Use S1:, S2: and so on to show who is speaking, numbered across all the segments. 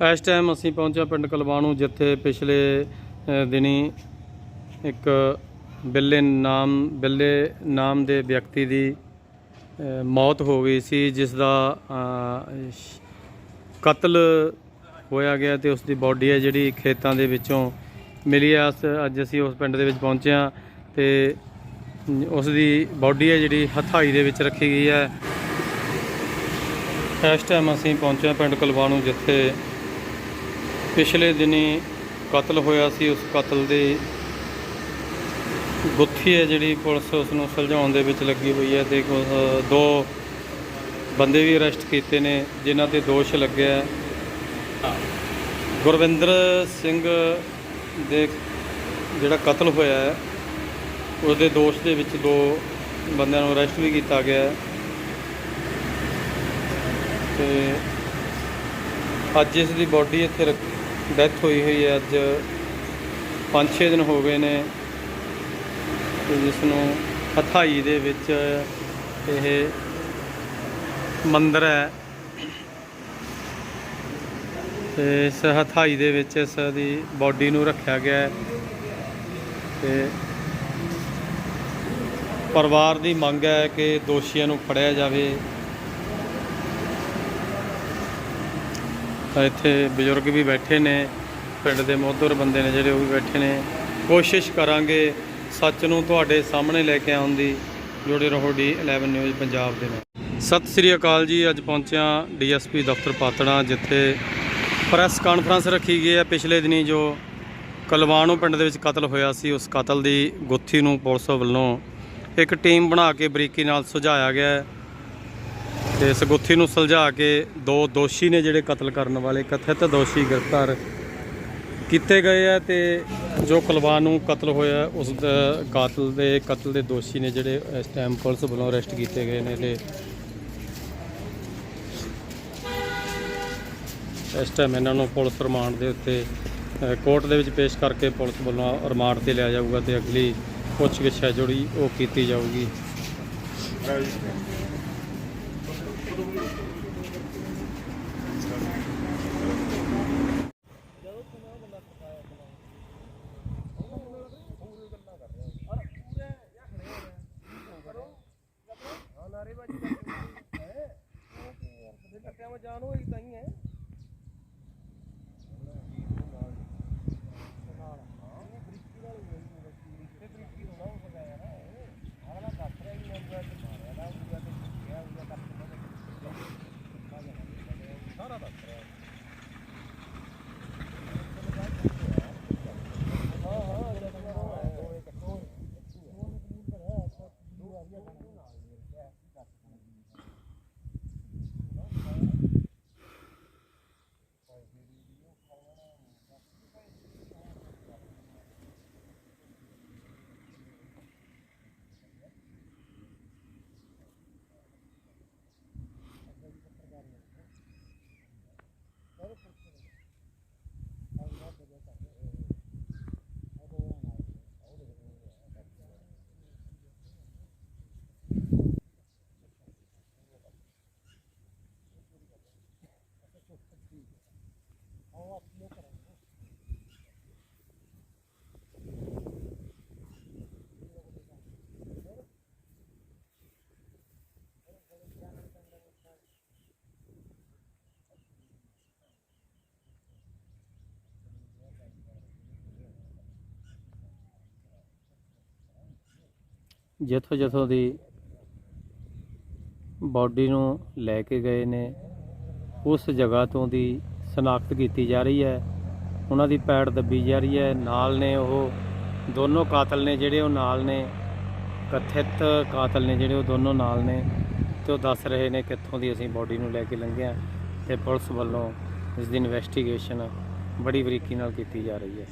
S1: ਇਸ ਟਾਈਮ ਅਸੀਂ ਪਹੁੰਚਿਆ ਪਿੰਡ ਕਲਵਾਣੂ, ਜਿੱਥੇ ਪਿਛਲੇ ਦਿਨੀ ਇੱਕ ਬਿੱਲੇ ਨਾਮ ਬਿੱਲੇ ਨਾਮ ਦੇ ਵਿਅਕਤੀ ਦੀ ਮੌਤ ਹੋ ਗਈ ਸੀ ਜਿਸ ਦਾ ਸ਼- ਕਤਲ ਹੋਇਆ ਗਿਆ ਤੇ ਉਸ ਦੀ ਬਾਡੀ ਹੈ ਜਿਹੜੀ ਖੇਤਾਂ ਦੇ ਵਿੱਚੋਂ ਮਿਲੀ ਆ ਅੱਜ ਅਸੀਂ ਉਸ ਪਿੰਡ ਦੇ ਵਿੱਚ ਪਹੁੰਚੇ ਹਾਂ ਤੇ ਉਸ ਦੀ ਬਾਡੀ ਹੈ ਜਿਹੜੀ ਹਥਾਈ ਦੇ ਵਿੱਚ ਰੱਖੀ ਗਈ ਹੈ। ਇਸ ਟਾਈਮ ਅਸੀਂ ਪਹੁੰਚੇ ਪਿੰਡ ਕੁਲਵਾਣੂ, ਜਿੱਥੇ ਪਿਛਲੇ ਦਿਨੀ ਕਤਲ ਹੋਇਆ ਸੀ, ਉਸ ਕਤਲ ਦੀ ਗੁੱਥੀ ਹੈ ਜਿਹੜੀ ਪੁਲਿਸ ਉਸ ਨੂੰ ਸੁਲਝਾਉਣ ਦੇ ਵਿੱਚ ਲੱਗੀ ਹੋਈ ਹੈ। ਤੇ ਦੋ ਬੰਦੇ ਵੀ ਅਰੈਸਟ ਕੀਤੇ ਨੇ, ਜਿਨ੍ਹਾਂ ਤੇ ਦੋਸ਼ ਲੱਗਿਆ ਗੁਰਵਿੰਦਰ ਸਿੰਘ ਦੇ ਜਿਹੜਾ ਕਤਲ ਹੋਇਆ ਹੈ, ਉਹਦੇ ਦੋਸ਼ ਦੇ ਵਿੱਚ ਦੋ ਬੰਦਿਆਂ ਨੂੰ ਅਰੈਸਟ ਵੀ ਕੀਤਾ ਗਿਆ ਹੈ। ਤੇ ਅੱਜ ਇਸ ਦੀ ਬਾਡੀ ਇੱਥੇ ਡੈਥ ਹੋਈ ਹੋਈ ਹੈ ਅੱਜ। 5-6 ਦਿਨ ਹੋ ਗਏ ਨੇ ਤੇ ਜਿਸ ਨੂੰ ਹਥਾਈ ਦੇ ਵਿੱਚ ਇਹ ਮੰਦਰ ਹੈ। ਤੇ ਇਸ ਹਥਾਈ ਦੇ ਵਿੱਚ ਇਸ ਦੀ ਬਾਡੀ ਨੂੰ ਰੱਖਿਆ ਗਿਆ ਹੈ ਤੇ ਪਰਿਵਾਰ ਦੀ ਮੰਗ ਹੈ ਕਿ ਦੋਸ਼ੀਆਂ ਨੂੰ ਫੜਿਆ ਜਾਵੇ। ਤਾਂ ਇੱਥੇ ਬਜ਼ੁਰਗ ਵੀ ਬੈਠੇ ਨੇ, ਪਿੰਡ ਦੇ ਮੋਹਦਰ ਬੰਦੇ ਨੇ ਜਿਹੜੇ ਉਹ ਵੀ ਬੈਠੇ ਨੇ। ਕੋਸ਼ਿਸ਼ ਕਰਾਂਗੇ ਸੱਚ ਨੂੰ ਤੁਹਾਡੇ ਸਾਹਮਣੇ ਲੈ ਕੇ ਆਉਣ ਦੀ। ਜੁੜੇ ਰਹੋ ਡੀ 11 ਨਿਊਜ਼ ਪੰਜਾਬ ਦੇ ਨਾਲ। ਸਤਿ ਸ੍ਰੀ ਅਕਾਲ ਜੀ, ਅੱਜ ਪਹੁੰਚਿਆ ਡੀਐਸਪੀ ਦਫ਼ਤਰ ਪਾਤੜਾ, ਜਿੱਥੇ ਪ੍ਰੈਸ ਕਾਨਫਰੰਸ ਰੱਖੀ ਗਈ ਹੈ ਪਿਛਲੇ ਦਿਨੀ, ਜੋ ਕਲਵਾਣੂ ਪਿੰਡ ਦੇ ਵਿੱਚ ਕਤਲ ਹੋਇਆ ਸੀ। ਉਸ ਕਤਲ ਦੀ ਗੁੱਥੀ ਨੂੰ ਪੁਲਿਸ ਵੱਲੋਂ ਇੱਕ ਟੀਮ ਬਣਾ ਕੇ ਬਰੀਕੀ ਨਾਲ ਸੁਝਾਇਆ ਗਿਆ ਹੈ। ਤੇ ਇਸ ਗੁੱਥੀ ਨੂੰ ਸੁਲਝਾ ਕੇ ਦੋ ਦੋਸ਼ੀ ਨੇ ਜਿਹੜੇ ਕਤਲ ਕਰਨ ਵਾਲੇ ਕਥਿਤ ਦੋਸ਼ੀ ਗ੍ਰਿਫਤਾਰ ਕੀਤੇ ਗਏ ਆ ਤੇ ਜੋ ਕੁਲਵਾਨ ਨੂੰ ਕਤਲ ਹੋਇਆ, ਉਸ ਦਾ ਕਾਤਲ ਦੇ ਕਤਲ ਦੇ ਦੋਸ਼ੀ ਨੇ ਜਿਹੜੇ ਇਸ ਟਾਈਮ ਪੁਲਿਸ ਵੱਲੋਂ ਅਰੈਸਟ ਕੀਤੇ ਗਏ ਨੇ ਤੇ ਇਸ ਟਾਈਮ ਇਹਨਾਂ ਨੂੰ ਪੁਲਿਸ ਰਿਮਾਂਡ ਦੇ ਉੱਤੇ ਕੋਰਟ ਦੇ ਵਿੱਚ ਪੇਸ਼ ਕਰਕੇ ਪੁਲਿਸ ਵੱਲੋਂ ਰਿਮਾਂਡ ਤੇ ਲਿਆ ਜਾਊਗਾ ਤੇ ਅਗਲੀ ਪੁੱਛਗਿੱਛ ਹੈ ਜਿਹੜੀ ਉਹ ਕੀਤੀ ਜਾਊਗੀ। ਜਿੱਥੋਂ ਜਿੱਥੋਂ ਦੀ ਬਾਡੀ ਨੂੰ ਲੈ ਕੇ ਗਏ ਨੇ ਉਸ ਜਗ੍ਹਾ ਤੋਂ ਦੀ ਸ਼ਨਾਖਤ ਕੀਤੀ ਜਾ ਰਹੀ ਹੈ। ਉਹਨਾਂ ਦੀ ਪੈੜ ਦੱਬੀ ਜਾ ਰਹੀ ਹੈ। ਨਾਲ ਨੇ ਉਹ, ਦੋਨੋਂ ਕਾਤਲ ਨੇ ਜਿਹੜੇ ਉਹ ਨਾਲ ਨੇ, ਕਥਿਤ ਕਾਤਲ ਨੇ ਜਿਹੜੇ ਉਹ ਦੋਨੋਂ ਨਾਲ ਨੇ ਤੇ ਉਹ ਦੱਸ ਰਹੇ ਨੇ ਕਿੱਥੋਂ ਦੀ ਅਸੀਂ ਬਾਡੀ ਨੂੰ ਲੈ ਕੇ ਲੰਘਿਆ ਤੇ ਪੁਲਿਸ ਵੱਲੋਂ ਇਸ ਦੀ ਇਨਵੈਸਟੀਗੇਸ਼ਨ ਬੜੀ ਬਰੀਕੀ ਨਾਲ ਕੀਤੀ ਜਾ ਰਹੀ ਹੈ।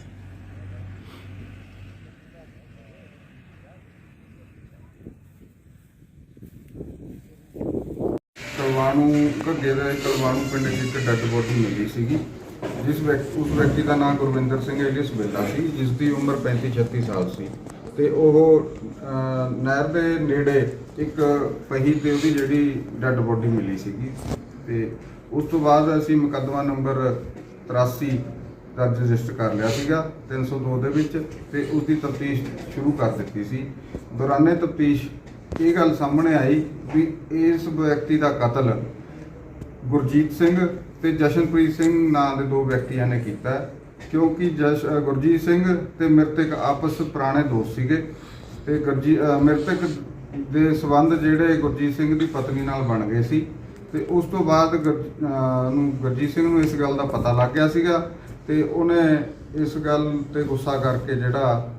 S2: ਕਲਵਾਣੂ ਘੱਗੇ ਦਾ ਕਲਵਾਣੂ ਪਿੰਡ ਵਿੱਚ ਇੱਕ ਡੈੱਡ ਬੋਡੀ ਮਿਲੀ ਸੀਗੀ, ਜਿਸ ਵਿਅਕਤੀ ਉਸ ਵਿਅਕਤੀ ਦਾ ਨਾਮ ਗੁਰਵਿੰਦਰ ਸਿੰਘ ਏਲੀਅਸ ਬੇਲਾ ਸੀ ਜਿਸ ਦੀ ਉਮਰ 35 36 ਸਾਲ ਸੀ। ਤੇ ਉਹ ਨਹਿਰ ਦੇ ਨੇੜੇ ਇੱਕ ਪਹੀ ਤੇ ਉਹਦੀ ਜਿਹੜੀ ਡੈੱਡ ਬੋਡੀ ਮਿਲੀ ਸੀਗੀ। ਤੇ ਉਸ ਤੋਂ ਬਾਅਦ ਅਸੀਂ ਮੁਕੱਦਮਾ ਨੰਬਰ 83 ਦਰਜ ਰਜਿਸਟਰ ਕਰ ਲਿਆ ਸੀਗਾ 302 ਦੇ ਵਿੱਚ, ਤੇ ਉਸ ਦੀ ਤਫਤੀਸ਼ ਸ਼ੁਰੂ ਕਰ ਦਿੱਤੀ ਸੀ। ਦੌਰਾਨੇ ਤਫਤੀਸ਼ ਇਹ ਗੱਲ ਸਾਹਮਣੇ ਆਈ ਵੀ ਇਸ ਵਿਅਕਤੀ ਦਾ ਕਤਲ ਗੁਰਜੀਤ ਸਿੰਘ ਤੇ ਜਸ਼ਨਪ੍ਰੀਤ ਸਿੰਘ ਨਾਂ ਦੇ ਦੋ ਵਿਅਕਤੀਆਂ ਨੇ ਕੀਤਾ ਕਿਉਂਕਿ ਜਸ਼ ਗੁਰਜੀਤ ਸਿੰਘ ਤੇ ਮ੍ਰਿਤਕ ਆਪਸ ਪੁਰਾਣੇ ਦੋਸਤ ਸੀਗੇ ਤੇ ਗੁਰਜੀ ਮ੍ਰਿਤਕ ਦੇ ਸਬੰਧ ਜਿਹੜੇ ਗੁਰਜੀਤ ਸਿੰਘ ਦੀ ਪਤਨੀ ਨਾਲ ਬਣ ਗਏ ਸੀ ਤੇ ਉਸ ਤੋਂ ਬਾਅਦ ਗੁਰ- ਨੂੰ ਗੁਰਜੀਤ ਸਿੰਘ ਨੂੰ ਇਸ ਗੱਲ ਦਾ ਪਤਾ ਲੱਗ ਗਿਆ ਸੀਗਾ ਤੇ ਉਹਨੇ ਇਸ ਗੱਲ ਤੇ ਗੁੱਸਾ ਕਰਕੇ ਜਿਹੜਾ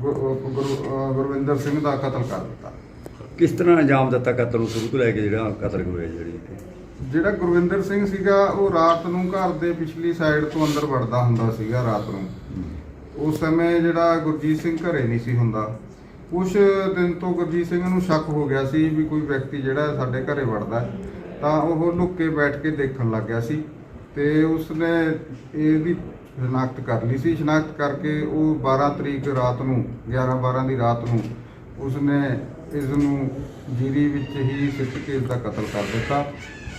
S2: ਗੁਰ- ਗੁਰ- ਗੁਰਵਿੰਦਰ ਸਿੰਘ ਦਾ ਕਤਲ ਕਰ ਦਿੱਤਾ।
S3: ਕਿਸ ਤਰ੍ਹਾਂ ਅੰਜਾਮ ਦਿੱਤਾ ਕਤਲ ਨੂੰ? ਸ਼ੁਰੂ ਤੋਂ ਲੈ ਕੇ ਜਿਹੜਾ ਕਤਲ ਹੋਇਆ ਜਿਹੜੀ
S2: ਜਿਹੜਾ ਗੁਰਵਿੰਦਰ ਸਿੰਘ ਸੀਗਾ ਉਹ ਰਾਤ ਨੂੰ ਘਰ ਦੇ ਪਿਛਲੀ ਸਾਈਡ ਤੋਂ ਅੰਦਰ ਵੜਦਾ ਹੁੰਦਾ ਸੀਗਾ ਰਾਤ ਨੂੰ। ਉਸ ਸਮੇਂ ਜਿਹੜਾ ਗੁਰਜੀਤ ਸਿੰਘ ਘਰੇ ਨਹੀਂ ਸੀ ਹੁੰਦਾ। ਕੁਛ ਦਿਨ ਤੋਂ ਗੁਰਜੀਤ ਸਿੰਘ ਨੂੰ ਸ਼ੱਕ ਹੋ ਗਿਆ ਸੀ ਵੀ ਕੋਈ ਵਿਅਕਤੀ ਜਿਹੜਾ ਸਾਡੇ ਘਰੇ ਵੜਦਾ ਹੈ। ਤਾਂ ਉਹ ਲੁੱਕ ਕੇ ਬੈਠ ਕੇ ਦੇਖਣ ਲੱਗ ਗਿਆ ਸੀ। ਤੇ ਉਸਨੇ ਇਹਦੀ ਸ਼ਨਾਖਤ ਕਰ ਲਈ ਸੀ। ਸ਼ਨਾਖਤ ਕਰਕੇ ਉਹ 12 ਤਰੀਕ ਰਾਤ ਨੂੰ 11 12 ਦੀ ਰਾਤ ਨੂੰ ਉਸਨੇ ਇਸ ਨੂੰ ਜੀਰੀ ਵਿੱਚ ਹੀ ਸਿੱਟ ਕੇ ਇਸ ਦਾ ਕਤਲ ਕਰ ਦਿੱਤਾ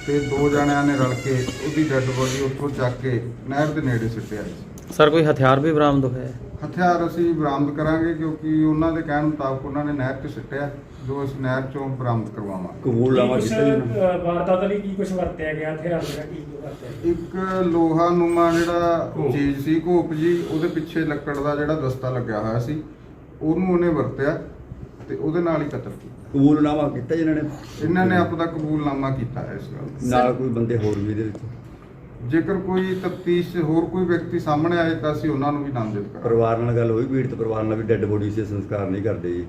S2: ਤੇ ਦੋ ਜਣਿਆਂ ਨੇ ਰਲ ਕੇ ਉਹਦੀ ਡੈੱਡ ਬੋਡੀ ਉੱਥੋਂ ਚੱਕ ਕੇ ਨਹਿਰ ਦੇ ਨੇੜੇ ਸਿੱਟਿਆ। ਸੀ
S1: ਸਰ ਕੋਈ ਹਥਿਆਰ ਵੀ ਬਰਾਮਦ ਹੋਇਆ ਹੈ
S2: ਹਥਿਆਰ ਅਸੀਂ ਬਰਾਮਦ ਕਰਾਂਗੇ ਕਿਉਂਕਿ ਉਹਨਾਂ ਦੇ ਕਹਿਣ ਮੁਤਾਬਕ ਉਹਨਾਂ ਨੇ ਨਹਿਰ 'ਚ ਸਿੱਟਿਆ ਜੋ ਅਸੀਂ ਨਹਿਰ 'ਚੋਂ ਬਰਾਮਦ ਕਰਵਾਵਾਂਗੇ
S3: ਕਬੂਲ ਲਾਵਾ
S4: ਕੁਛ,
S3: ਕੀਤਾ ਜੀ ਉਹਨਾਂ ਨੇ?
S4: ਅ, ਵਾਰਦਾਤ ਲਈ ਕੀ ਕੁਝ ਵਰਤਿਆ ਗਿਆ ਹਥਿਆਰ ਜਿਹੜਾ ਕੀ ਵਰਤਿਆ?
S2: ਇੱਕ ਲੋਹਾ ਨੂਮਾ ਜਿਹੜਾ। ਚੀਜ਼ ਸੀ ਘੋਪ ਜੀ ਉਹਦੇ ਪਿੱਛੇ ਲੱਕੜ ਦਾ ਜਿਹੜਾ ਦਸਤਾ ਲੱਗਿਆ ਹੋਇਆ ਸੀ ਉਹਨੂੰ ਉਹਨੇ ਵਰਤਿਆ ਤੇ ਉਹਦੇ ਨਾਲ ਹੀ ਕਤਲ ਕੀਤਾ
S3: ਕਬੂਲ ਨਾਮਾ ਕੀਤਾ ਜੀ ਇਹਨਾਂ ਨੇ
S2: ਇਹਨਾਂ ਨੇ ਆਪਣਾ ਕਬੂਲਨਾਮਾ ਕੀਤਾ ਹੈ ਇਸ ਗੱਲ।
S3: ਨਾਲ ਕੋਈ ਬੰਦੇ ਹੋਰ ਵੀ ਇਹਦੇ ਵਿੱਚ
S2: ਜੇਕਰ ਕੋਈ ਤਫਤੀਸ਼ ਹੋਰ ਕੋਈ ਵਿਅਕਤੀ ਸਾਹਮਣੇ ਆਏ ਤਾਂ ਅਸੀਂ ਉਹਨਾਂ ਨੂੰ ਵੀ ਨਾਮਜ਼ਦ ਕਰਾਂਗੇ।
S3: ਪਰਿਵਾਰ ਨਾਲ ਗੱਲ ਹੋਈ, ਪੀੜਤ ਪਰਿਵਾਰ ਨਾਲ ਵੀ ਡੈੱਡ ਬੋਡੀ ਸੇ ਸੰਸਕਾਰ ਨਹੀਂ ਕਰਦੇ ਜੀ।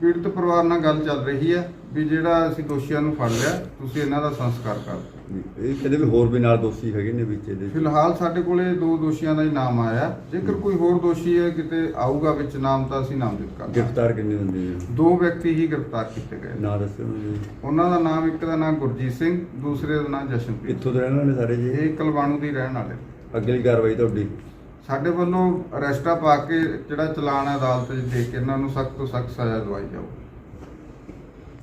S2: ਪੀੜਤ ਪਰਿਵਾਰ ਨਾਲ ਗੱਲ ਚੱਲ ਰਹੀ ਹੈ ਵੀ ਜਿਹੜਾ ਅਸੀਂ ਦੋਸ਼ੀਆਂ ਨੂੰ ਫੜ ਲਿਆ ਤੁਸੀਂ ਇਹਨਾਂ ਦਾ ਸੰਸਕਾਰ ਕਰ ਦਿਓ
S3: ਇਹ ਕਹਿੰਦੇ ਵੀ ਹੋਰ ਵੀ ਨਾਲ ਦੋਸ਼ੀ ਹੈਗੇ ਨੇ ਵਿੱਚ ਇਹਦੇ
S2: ਫਿਲਹਾਲ ਸਾਡੇ ਕੋਲੇ ਦੋ ਦੋਸ਼ੀਆਂ ਦਾ ਹੀ ਨਾਮ ਆਇਆ। ਜੇਕਰ ਕੋਈ ਹੋਰ ਦੋਸ਼ੀ ਹੈ ਕਿਤੇ ਆਊਗਾ ਵਿੱਚ ਨਾਮ ਤਾਂ ਅਸੀਂ ਨਾਮਜ਼ਦ ਕਰਾਂਗੇ
S3: ਗ੍ਰਿਫਤਾਰ ਕਿੰਨੇ ਹੁੰਦੇ ਜੀ
S2: ਦੋ ਵਿਅਕਤੀ ਹੀ ਗ੍ਰਿਫਤਾਰ ਕੀਤੇ ਗਏ ਨੇ।
S3: ਨਾਂ ਦੱਸਿਓ ਮੈਨੂੰ ਜੀ
S2: ਉਹਨਾਂ ਦਾ ਨਾਮ ਇੱਕ ਦਾ ਨਾਮ ਗੁਰਜੀਤ ਸਿੰਘ ਦੂਸਰੇ ਦਾ ਨਾਮ ਜਸ਼ਨਪ੍ਰੀਤ।
S3: ਕਿੱਥੋਂ ਦੇ ਰਹਿਣ ਵਾਲੇ ਸਾਰੇ ਜੀ?
S2: ਇਹ ਕਲਵਾਣੂ ਦੀ ਰਹਿਣ ਵਾਲੇ
S3: ਅਗਲੀ ਕਾਰਵਾਈ ਤੁਹਾਡੀ?
S2: ਸਾਡੇ ਵੱਲੋਂ ਅਰੈਸਟਾ ਪਾ ਕੇ ਜਿਹੜਾ ਚਲਾਨ ਹੈ ਅਦਾਲਤ 'ਚ ਦੇ ਕੇ ਇਹਨਾਂ ਨੂੰ ਸਖਤ ਤੋਂ ਸਖਤ ਸਜ਼ਾ ਦਵਾਈ ਜਾਊ।